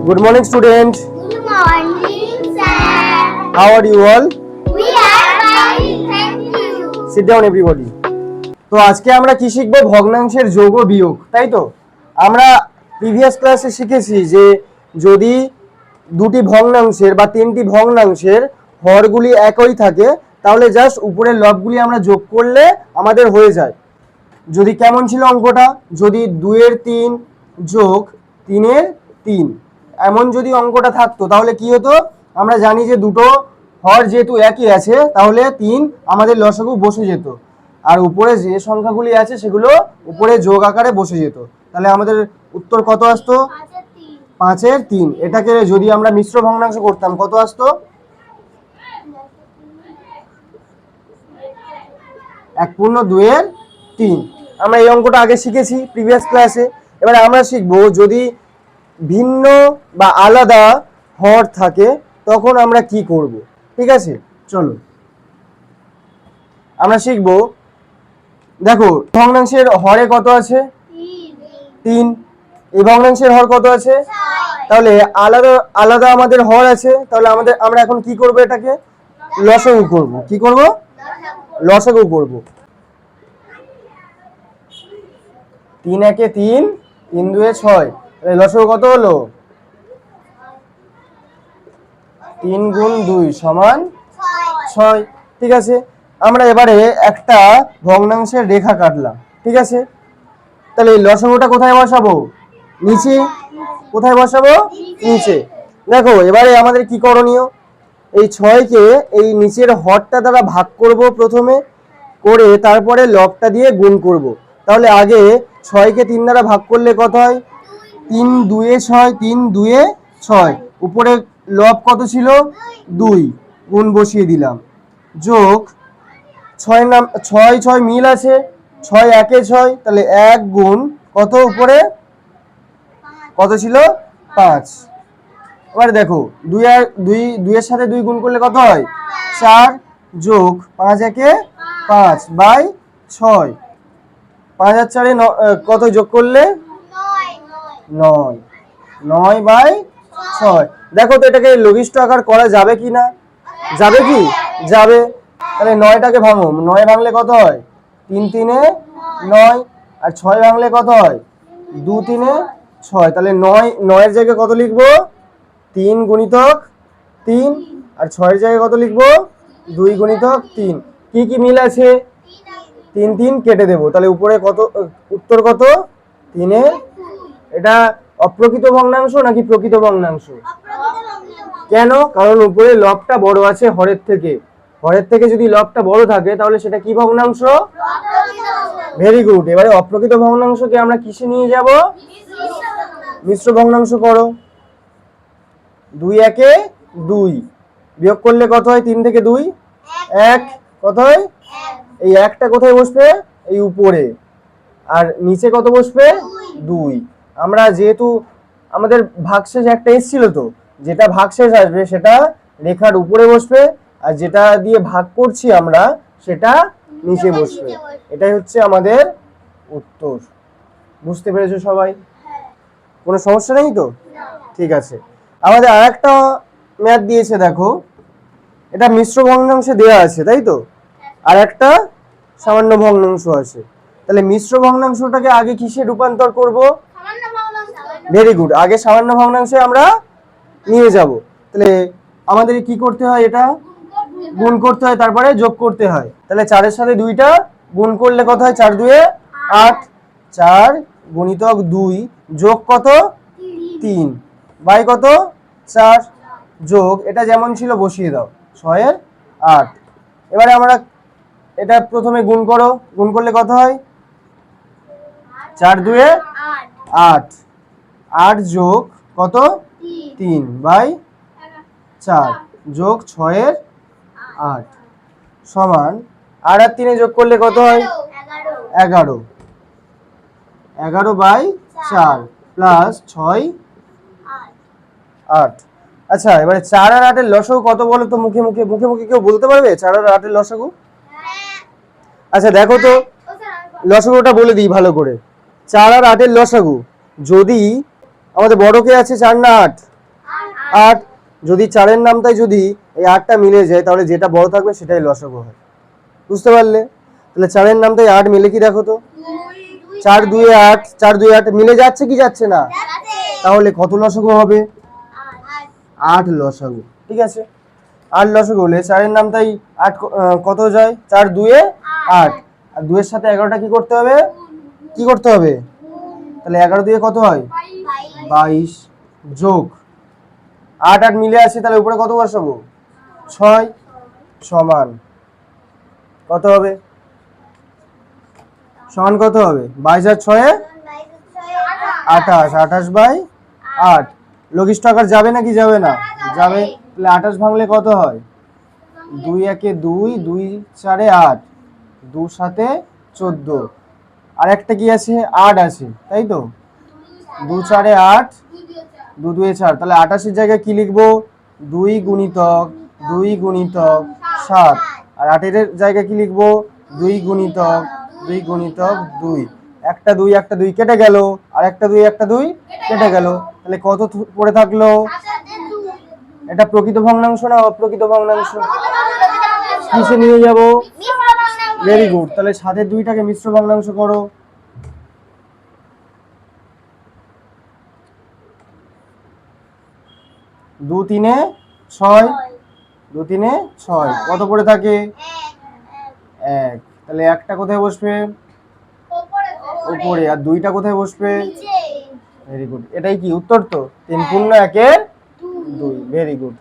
Good morning, student. Good morning, sir. How are you all? We are fine, thank you. Sit down, everybody. তো আজকে আমরা কি শিখব ভগ্নাংশের যোগ ও বিয়োগ তাই তো আমরা প্রিভিয়াস ক্লাসে শিখেছি যে যদি দুটি ভগ্নাংশের বা তিনটি ভগ্নাংশের হরগুলি একই থাকে তাহলে জাস্ট উপরের লবগুলি আমরা যোগ করলে আমাদের হয়ে যায় যদি কেমন ছিল অঙ্কটা যদি দুইয়ের তিন যোগ তিনের তিন এমন যদি অঙ্কটা থাকতো, তাহলে কি হতো? আমরা জানি যে দুটো হর যেহেতু একই আছে, তাহলে তিন আমাদের লসাগু বসে যেত। আর উপরে যে সংখ্যাগুলি আছে, সেগুলো উপরে যোগ আকারে বসে যেত। তাহলে আমাদের উত্তর কত আসতো। পাঁচের তিন। এটাকে যদি আমরা মিশ্র ভগ্নাংশ করতাম, কত আসতো? এক পূর্ণ দুয়ের তিন। আমরা এই অঙ্কটা আগে শিখেছি প্রিভিয়াস ক্লাসে এবারে আমরা শিখব, যদি ভিন্ন বা আলাদা হর থাকে তখন আমরা কি করব? ঠিক আছে? চলো। আমরা শিখব। দেখো ভগ্নাংশের হরে কত আছে? তিন। এই ভগ্নাংশের হর কত আছে? তাহলে আলাদা আলাদা আমাদের হর আছে তাহলে আমাদের আমরা এখন কি করব এটাকে? লসাগু করব। কি করব? লসাগু করব। তিন একে তিন তিন দুয়ে ছয়। লসাগু কত হলো? তিন গুণ দুই সমান ছয়। ঠিক আছে? আমরা এবারে একটা ভগ্নাংশের রেখা কাটলাম। ঠিক আছে? তাহলে এই লসাগুটা কোথায় বসাবো? নিচে? কোথায় বসাবো? নিচে। দেখো, এবারে আমাদের কি করণীয়? এই ছয়কে এই নিচের হরটা দ্বারা ভাগ করব প্রথমে, করে তারপরে লবটা দিয়ে গুণ করব। তাহলে আগে ছয়কে তিন দ্বারা ভাগ করলে কত হয়? তিন দুয়ে ছয়, তিন দুয়ে ছয়। উপরে লব কত ছিল? দুই। গুণ বসিয়ে দিলাম। যোগ ছয় নাম, ছয় ছয় মিল আছে। ছয়, একে ছয়, তাহলে এক গুণ কত উপরে? কত ছিল? পাঁচ। এবার দেখো, দুই আর, দুই, দুইয়ের সাথে দুই গুণ করলে কত হয়? চার যোগ পাঁচ একে পাঁচ বাই ছয়। পাঁচ আর চারে কত যোগ করলে। নয়। নয় বাই ছয়। দেখো তো এটাকে লঘিষ্ঠ আকার করা যাবে কি না? যাবে কি? যাবে। তাহলে নয়টাকে ভাঙো। নয় ভাঙলে কত হয়? তিন তিনে নয়। আর ছয় ভাঙলে কত হয়? দু তিনে ছয়। তাহলে নয়, নয়ের জায়গায় কত লিখব? তিন গুণিতক তিন। আর ছয়ের জায়গায় কত লিখব? দুই গুণিতক তিন। কি কি মিল আছে? তিন তিন কেটে দেবো। তাহলে উপরে কত, উত্তর কত? তিনের এটা অপ্রকৃত ভগ্নাংশ নাকি প্রকৃত ভগ্নাংশ? কেন? কারণ উপরে লবটা বড় আছে হরের থেকে। হরের থেকে যদি লবটা বড় থাকে তাহলে সেটা কি ভগ্নাংশ? ভেরি গুড এবারে অপ্রকৃত ভগ্নাংশকে আমরা কিসে নিয়ে যাব? মিশ্র ভগ্নাংশ করো। দুই একে দুই। বিয়োগ করলে কত হয়? তিন থেকে দুই? এক। কত হয়? এই একটা কোথায় বসবে? এই উপরে। আর নিচে কত বসবে? দুই। আমরা যেহেতু আমাদের ভাগশেষ একটা এসেছিল তো যেটা ভাগশেষ আসবে সেটা রেখার উপরে বসবে আর যেটা দিয়ে ভাগ করছি আমরা সেটা নিচে বসবে। এটাই হচ্ছে আমাদের উত্তর। বুঝতে পেরেছ সবাই? কোনো সমস্যা নেই তো? ঠিক আছে। আমাদের আর একটা ম্যাথ দিয়েছে দেখো। এটা মিশ্র ভগ্নাংশে দেওয়া আছে তাই তো? আর একটা সামান্য ভগ্নাংশ আছে। তাহলে মিশ্র ভগ্নাংশটাকে আগে কিসে রূপান্তর করব। ভেরি গুড আগে সামান্য ভগ্নাংশে আমরা নিয়ে যাব। তাহলে আমাদের কি করতে হয় এটা? গুণ করতে হয় তারপরে যোগ করতে হয়। তাহলে চারের সাথে দুইটা গুণ করলে কত হয়? চার দুয়ে আট। চার গুণিতক দুই যোগ কত? তিন। বাই কত? চার যোগ। এটা যেমন ছিল বসিয়ে দাও। ছয়ের আট। এবারে আমরা এটা প্রথমে গুণ করো। গুণ করলে কত হয়? চার দুয়ে আট। আট যোগ কত? তিন। বাই চার। যোগ ছয়ের আট। সমান আট আর তিনে যোগ করলে কত হয়? এগারো। এগারো। বাই চার প্লাস ছয় আট। আচ্ছা এবারে চার আর আটের লসাগু কত বলো তো মুখে মুখে? মুখে মুখে কেউ বলতে পারবে? চার আর আটের লসাগু? হ্যাঁ। আচ্ছা দেখো তো। লসাগুটা বলে দিই ভালো করে। চার আর আটের লসাগু। যদি আমাদের বড় কে আছে চার না আট? আট। যদি চারের নামটাই যদি এই আটটা মিলে যায় তাহলে যেটা বড় থাকবে সেটাই লসগু হয় বুঝতে পারলে? তাহলে চারের নামটাই আট মিলে কি দেখো তো? চার দুই আট চার দুই আট মিলে যাচ্ছে কি যাচ্ছে না? তাহলে কত লসগু হবে? আট লসাগু ঠিক আছে? আট লসাগু হলে চারের নামটাই আট কত যায়? চার দুয়ে আট। আর দুয়ের সাথে এগারোটা কি করতে হবে? কি করতে হবে? তাহলে এগারো দুয়ে কত হয়? বাইশ যোগ আট আট মিলে আছে, তাহলে উপরে কত বসাবো? ছয় সমান কত হবে? সমান কত হবে? বাইশ আর ছয়ে আঠাশ আঠাশ বাই আট। লঘিষ্ঠ আকার যাবে নাকি যাবে না? যাবে। তাহলে আঠাশ ভাঙলে কত হয়? দুই একে দুই দুই চারে আট, দু সাথে চোদ্দ। আর একটা কি আছে? আট আছে, তাই তো? দু চারে আট দু দুয়ে চার তাহলে আঠাশের জায়গায় কি লিখব? দুই গুণিতক দুই গুণিতক সাত। আর আটের জায়গায় কি লিখব? দুই গুণিতক দুই গুণিতক দুই। একটা দুই একটা দুই কেটে গেল। আর একটা দুই একটা দুই কেটে গেল। তাহলে কত পড়ে থাকল? এটা প্রকৃত ভগ্নাংশ না অপ্রকৃত ভগ্নাংশ? কিসে নিয়ে যাব? ভেরি গুড তাহলে সাতের দুইটাকে মিশ্র ভগ্নাংশ করো। দু তিনে ছয়। দু তিনে ছয়। কত পড়ে থাকে? এক। তাহলে একটা কোথায় বসবে? উপরে আর দুইটা কোথায় বসবে? ভেরি গুড এটাই কি? উত্তর তো? তিন পূর্ণ একের দুই। Very good